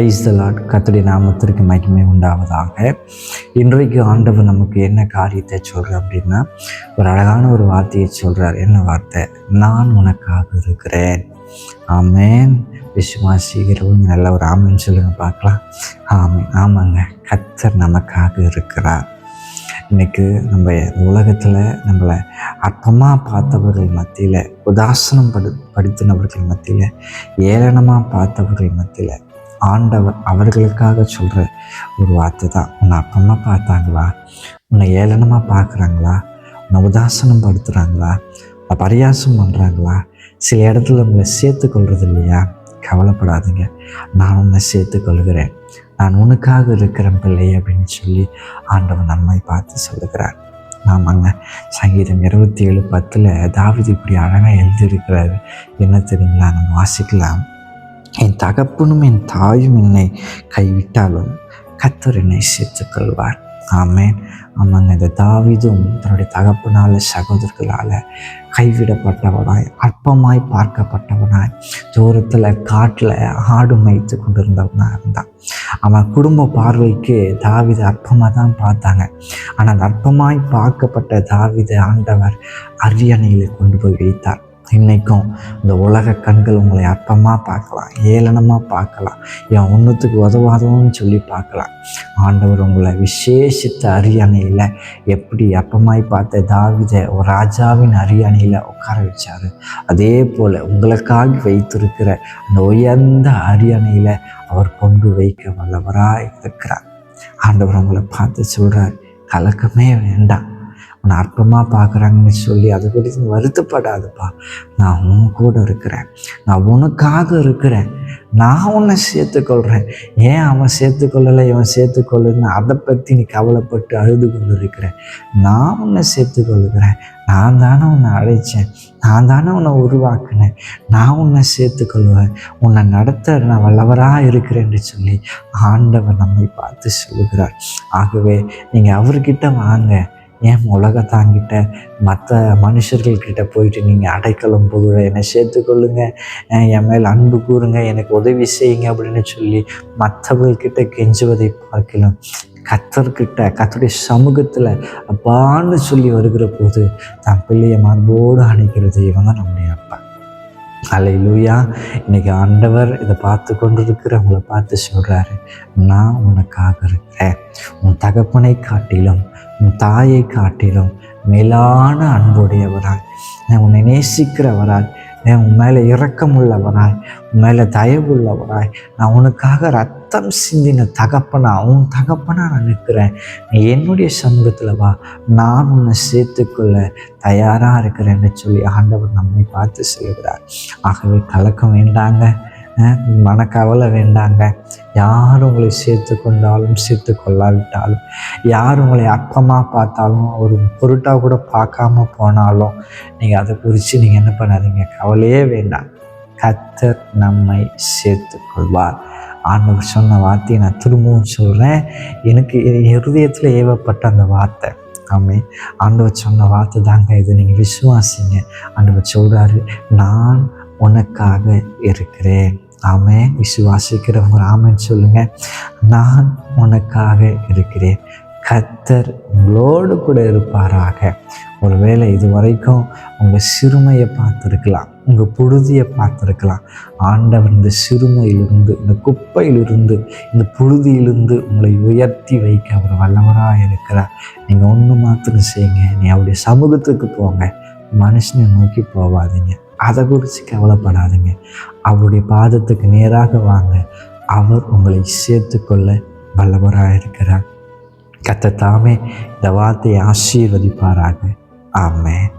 Price கத்தடி நாமத்திற்கு மகிமை உண்டாவதாக. இன்றைக்கு ஆண்டவர் நமக்கு என்ன காரியத்தை சொல்கிறார் அப்படின்னா ஒரு அழகான ஒரு வார்த்தையை சொல்கிறார் என்ன வார்த்தை? நான் உனக்காக இருக்கிறேன். ஆமேன். விசுவாசிக்கிறவங்க நல்ல ஒரு ஆமேன்னு சொல்லுங்கள் பார்க்கலாம். ஆமேன். ஆமாங்க. கத்தர் நமக்காக இருக்கிறார். இன்றைக்கு நம்ம உலகத்தில் நம்மளை அற்பமாக பார்த்தவர்கள் மத்தியில் உதாசனம் படு படுத்தினவர்கள் மத்தியில் ஏளனமாக பார்த்தவர்கள் மத்தியில் ஆண்டவர் அவர்களுக்காக சொல்கிற ஒரு வார்த்தை தான் உன்னை அப்பமா பார்த்தாங்களா? உன்னை ஏளனமாக பார்க்குறாங்களா? உன்னை உதாசனம் படுத்துகிறாங்களா உன்னை பரியாசம் பண்ணுறாங்களா சில இடத்துல உங்களை சேர்த்து இல்லையா? கவலைப்படாதீங்க. நான் உன்னை சேர்த்துக்கொள்கிறேன் நான் உனக்காக இருக்கிறேன் பிள்ளை அப்படின்னு சொல்லி ஆண்டவர் நம்மை பார்த்து சொல்லுகிறார். ஆமாங்க சங்கீதம் இருபத்தி ஏழு பத்தில் தாவது இப்படி அழகாக எழுதியிருக்கிறாரு. என்ன தெரியுங்களா? நம்ம வாசிக்கலாம். என் தகப்பனும் என் தாயும் என்னை கைவிட்டாலும் கத்தர் என்னை சேர்த்துக்கொள்வார். ஆமேன். ஆமாங்க இந்த தாவிதும் தன்னுடைய தகப்பனால் சகோதரர்களால் கைவிடப்பட்டவனாய் அற்பமாய் பார்க்கப்பட்டவனாய் தூரத்தில் காட்டில் ஆடு மேய்த்து கொண்டிருந்தவனாக இருந்தான். அவன் குடும்ப பார்வைக்கு தாவித அற்பமாக தான் பார்த்தாங்க. ஆனால் அந்த அற்பமாய் பார்க்கப்பட்ட தாவித ஆண்டவர் அரியணையில் கொண்டு போய் வைத்தார். இன்றைக்கும் இந்த உலக கண்கள் உங்களை அற்பமாக பார்க்கலாம் ஏளனமாக பார்க்கலாம் என் ஒன்றுத்துக்கு உதவாதோன்னு சொல்லி பார்க்கலாம். ஆண்டவர் உங்களை விசேஷித்த அரியணையில் எப்படி அப்பமாய் பார்த்த தாவித ஒரு ராஜாவின் அரியணையில் உட்கார வச்சார். அதே போல் உங்களுக்காக வைத்திருக்கிற அந்த உயர்ந்த அரியணையில் அவர் கொண்டு வைக்க வல்லவராக இருக்கிறார். ஆண்டவர் உங்களை பார்த்து சொல்கிறார் கலக்கமே வேண்டாம். உன்னை அற்பமாக பார்க்குறாங்கன்னு சொல்லி அதை குறித்து வருத்தப்படாதுப்பா. நான் உன் கூட இருக்கிறேன். நான் உனக்காக இருக்கிறேன். நான் உன்னை சேர்த்துக்கொள்கிறேன் ஏன் அவன் சேர்த்துக்கொள்ளலை? இவன் சேர்த்துக்கொள்ளுன்னு அதை பற்றி நீ கவலைப்பட்டு அழுது கொண்டு இருக்கிறேன் நான் உன்னை சேர்த்துக்கொள்கிறேன். நான் தானே உன்னை அழைச்சேன். நான் தானே உன்னை உருவாக்கினேன். நான் உன்னை சேர்த்துக்கொள்வேன். உன்னை நடத்த நான் வல்லவராக இருக்கிறேன்னு சொல்லி ஆண்டவர் நம்மை பார்த்து சொல்லுகிறார். ஆகவே நீங்கள் அவர்கிட்ட வாங்க. ஏன் உலகத்தாங்கிட்ட மற்ற மனுஷர்கள்கிட்ட போயிட்டு நீங்கள் அடைக்கலம் புகழ என்னை சேர்த்துக்கொள்ளுங்க என் மேல் அன்பு கூறுங்க எனக்கு உதவி செய்யுங்க அப்படின்னு சொல்லி மற்றவர்கள்கிட்ட கெஞ்சுவதை பார்க்கலாம். கத்தர்கிட்ட கத்தருடைய சமூகத்தில் அப்பான்னு சொல்லி வருகிற போது தன் பிள்ளையை மார்போடு அணைக்கிற தெய்வம் தான் நம்முடைய அலை லூயா இன்னைக்கு ஆண்டவர் இதை பார்த்து கொண்டு இருக்கிறவங்களை பார்த்து சொல்கிறாரு நான் உனக்காக இருக்கிறேன். உன் தகப்பனை காட்டிலும் உன் தாயை காட்டிலும் மேலான அன்புடையவராய். உன்னை நேசிக்கிறவராய். உன் மேலே இரக்கமுள்ளவராய் உன் மேலே தயவுள்ளவராய் நான் உனக்காக ரத்தம் சிந்தின தகப்பனா உன் தகப்பனா நான் நிற்கிறேன். நீ என்னுடைய சமூகத்தில் வா. நான் உன்னை சேர்த்துக்கொள்ள தயாராக இருக்கிறேன்னு சொல்லி ஆண்டவர் நம்மை பார்த்து சொல்கிறார் ஆகவே கலக்கம் வேண்டாங்க. மனக்கவலை வேண்டாங்க. யார் உங்களை சேர்த்து கொண்டாலும் சேர்த்து கொள்ளாவிட்டாலும் யார் உங்களை அற்பமாக பார்த்தாலும் ஒரு பொருட்டாக கூட பார்க்காம போனாலும் நீங்கள் அதை குறித்து நீங்கள் என்ன பண்ணாதீங்க. கவலையே வேண்டாம். கத்தர் நம்மை சேர்த்து கொள்வார் ஆண்டவர் சொன்ன வார்த்தையை நான் திரும்பவும் சொல்கிறேன் எனக்கு இருதயத்தில் ஏவப்பட்ட அந்த வார்த்தை. ஆமே ஆண்டவர் சொன்ன வார்த்தை தாங்க இது. நீங்கள் விசுவாசிங்க. ஆண்டவர் சொல்கிறாரு நான் உனக்காக இருக்கிறேன். ஆமேன். விசுவாசிக்கிறவங்க ஆமேன் சொல்லுங்கள் நான் உனக்காக இருக்கிறேன். கத்தர் உங்களோடு கூட இருப்பாராக. ஒருவேளை இது வரைக்கும் உங்கள் சிறுமையை பார்த்துருக்கலாம். உங்கள் புழுதியை பார்த்துருக்கலாம். ஆண்டவர் இந்த சிறுமையிலிருந்து இந்த குப்பையிலிருந்து இந்த புழுதியிலிருந்து உங்களை உயர்த்தி வைக்க அவர் வல்லவராக இருக்கிறார். நீங்கள் ஒன்று மாத்திரம் செய்யுங்க. நீ அவருடைய சமூகத்துக்கு போங்க. மனுஷனை நோக்கி போகாதீங்க. அதை குறித்து கவலைப்படாதீங்க. அவருடைய பாதத்துக்கு நேராக வாங்க. அவர் உங்களை சேர்த்து கொள்ள வல்லவராக இருக்கிறார். கத்த தாமே இந்த வார்த்தையை ஆசீர்வதிப்பாராக. ஆமேன்.